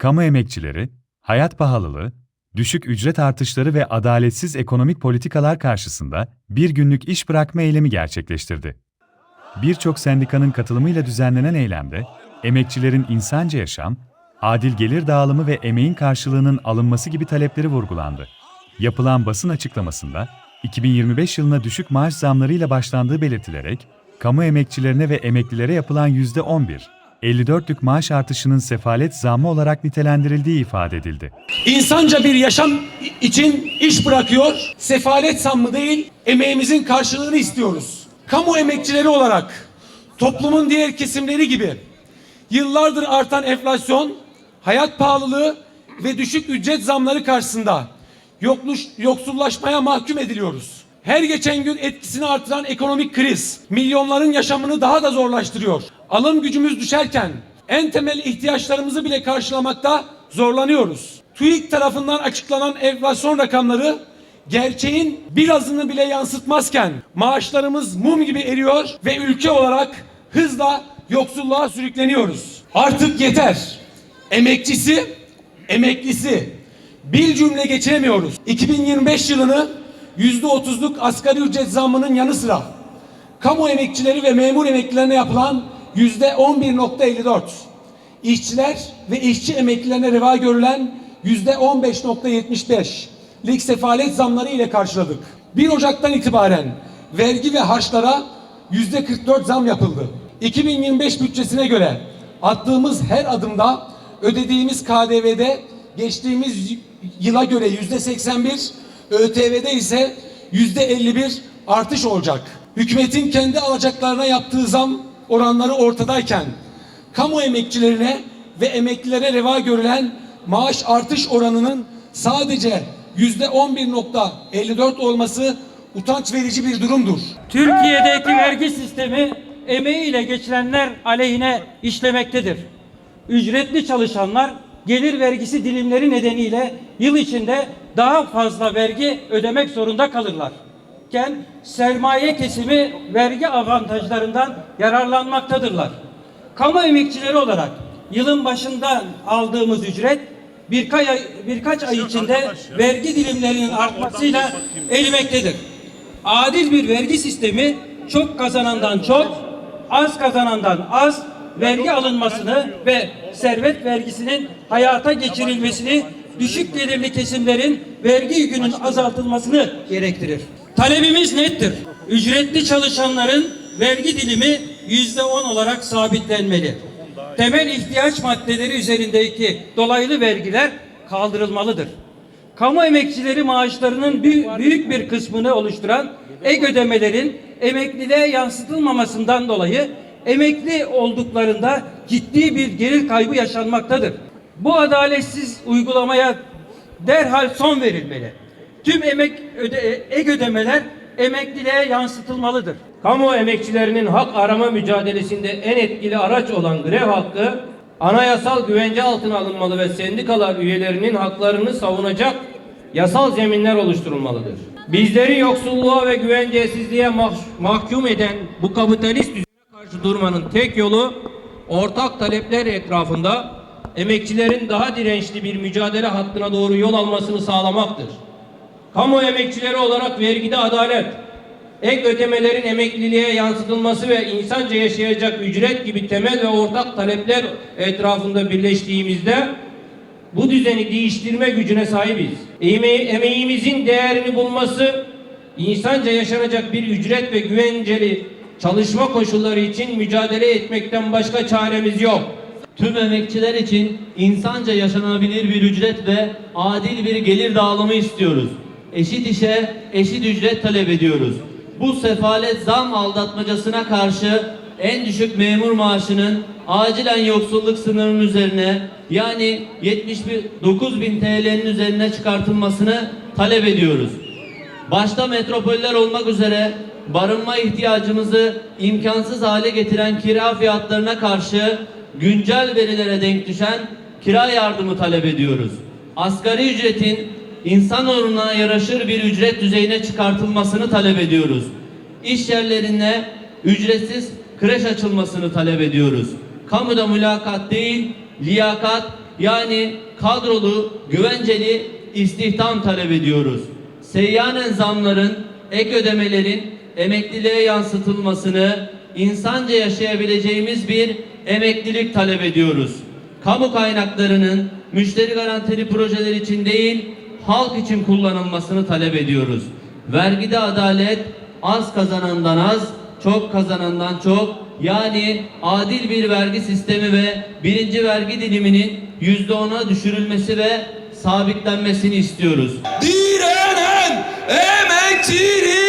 Kamu emekçileri, hayat pahalılığı, düşük ücret artışları ve adaletsiz ekonomik politikalar karşısında bir günlük iş bırakma eylemi gerçekleştirdi. Birçok sendikanın katılımıyla düzenlenen eylemde, emekçilerin insanca yaşam, adil gelir dağılımı ve emeğin karşılığının alınması gibi talepleri vurgulandı. Yapılan basın açıklamasında, 2025 yılına düşük maaş zamlarıyla başlandığı belirtilerek, kamu emekçilerine ve emeklilere yapılan %11, 54'lük maaş artışının sefalet zammı olarak nitelendirildiği ifade edildi. İnsanca bir yaşam için iş bırakıyor. Sefalet sanmı değil, emeğimizin karşılığını istiyoruz. Kamu emekçileri olarak toplumun diğer kesimleri gibi yıllardır artan enflasyon, hayat pahalılığı ve düşük ücret zamları karşısında yokluş, yoksullaşmaya mahkum ediliyoruz. Her geçen gün etkisini artıran ekonomik kriz milyonların yaşamını daha da zorlaştırıyor. Alım gücümüz düşerken en temel ihtiyaçlarımızı bile karşılamakta zorlanıyoruz. TÜİK tarafından açıklanan enflasyon rakamları gerçeğin birazını bile yansıtmazken maaşlarımız mum gibi eriyor ve ülke olarak hızla yoksulluğa sürükleniyoruz. Artık yeter. Emekçisi, emeklisi bir cümle geçiremiyoruz. 2025 yılını %30'luk asgari ücret zammının yanı sıra kamu emekçileri ve memur emeklilerine yapılan yüzde 11.54, işçiler ve işçi emeklilerine reva görülen yüzde 15.75'lik sefalet zamları ile karşıladık. 1 Ocak'tan itibaren vergi ve harçlara yüzde 44 zam yapıldı. 2025 bütçesine göre attığımız her adımda ödediğimiz KDV'de geçtiğimiz yıla göre yüzde 81, ÖTV'de ise yüzde 51 artış olacak. Hükümetin kendi alacaklarına yaptığı zam oranları ortadayken kamu emekçilerine ve emeklilere reva görülen maaş artış oranının sadece yüzde 11.54 olması utanç verici bir durumdur. Türkiye'deki vergi sistemi emeğiyle geçirenler aleyhine işlemektedir. Ücretli çalışanlar gelir vergisi dilimleri nedeniyle yıl içinde daha fazla vergi ödemek zorunda kalırlar. Ken sermaye kesimi vergi avantajlarından yararlanmaktadırlar. Kamu emekçileri olarak yılın başından aldığımız ücret birkaç ay, birkaç ay içinde vergi dilimlerinin artmasıyla erimektedir. Adil bir vergi sistemi çok kazanandan çok, az kazanandan az vergi alınmasını ve servet vergisinin hayata geçirilmesini düşük gelirli kesimlerin vergi yükünün azaltılmasını gerektirir. Talebimiz nettir. Ücretli çalışanların vergi dilimi yüzde on olarak sabitlenmeli. Temel ihtiyaç maddeleri üzerindeki dolaylı vergiler kaldırılmalıdır. Kamu emekçileri maaşlarının büyük, bir kısmını oluşturan ek ödemelerin emekliliğe yansıtılmamasından dolayı emekli olduklarında ciddi bir gelir kaybı yaşanmaktadır. Bu adaletsiz uygulamaya derhal son verilmeli. Tüm emek öde, ek ödemeler emekliliğe yansıtılmalıdır. Kamu emekçilerinin hak arama mücadelesinde en etkili araç olan grev hakkı anayasal güvence altına alınmalı ve sendikalar üyelerinin haklarını savunacak yasal zeminler oluşturulmalıdır. Bizleri yoksulluğa ve güvencesizliğe mah- mahkum eden bu kapitalist düzene karşı durmanın tek yolu ortak talepler etrafında emekçilerin daha dirençli bir mücadele hattına doğru yol almasını sağlamaktır. Kamu emekçileri olarak vergide adalet, ek ödemelerin emekliliğe yansıtılması ve insanca yaşayacak ücret gibi temel ve ortak talepler etrafında birleştiğimizde bu düzeni değiştirme gücüne sahibiz. Emeği, emeğimizin değerini bulması, insanca yaşanacak bir ücret ve güvenceli çalışma koşulları için mücadele etmekten başka çaremiz yok. Tüm emekçiler için insanca yaşanabilir bir ücret ve adil bir gelir dağılımı istiyoruz. Eşit işe eşit ücret talep ediyoruz. Bu sefalet zam aldatmacasına karşı en düşük memur maaşının acilen yoksulluk sınırının üzerine yani 79 bin TL'nin üzerine çıkartılmasını talep ediyoruz. Başta metropoller olmak üzere barınma ihtiyacımızı imkansız hale getiren kira fiyatlarına karşı güncel verilere denk düşen kira yardımı talep ediyoruz. Asgari ücretin insan onuruna yaraşır bir ücret düzeyine çıkartılmasını talep ediyoruz. İş yerlerine ücretsiz kreş açılmasını talep ediyoruz. Kamuda mülakat değil, liyakat, yani kadrolu, güvenceli istihdam talep ediyoruz. Seyyanen zamların, ek ödemelerin emekliliğe yansıtılmasını, insanca yaşayabileceğimiz bir emeklilik talep ediyoruz. Kamu kaynaklarının müşteri garantili projeler için değil, halk için kullanılmasını talep ediyoruz. Vergide adalet, az kazanandan az, çok kazanandan çok, yani adil bir vergi sistemi ve birinci vergi diliminin yüzde ona düşürülmesi ve sabitlenmesini istiyoruz. Direnen emekçinin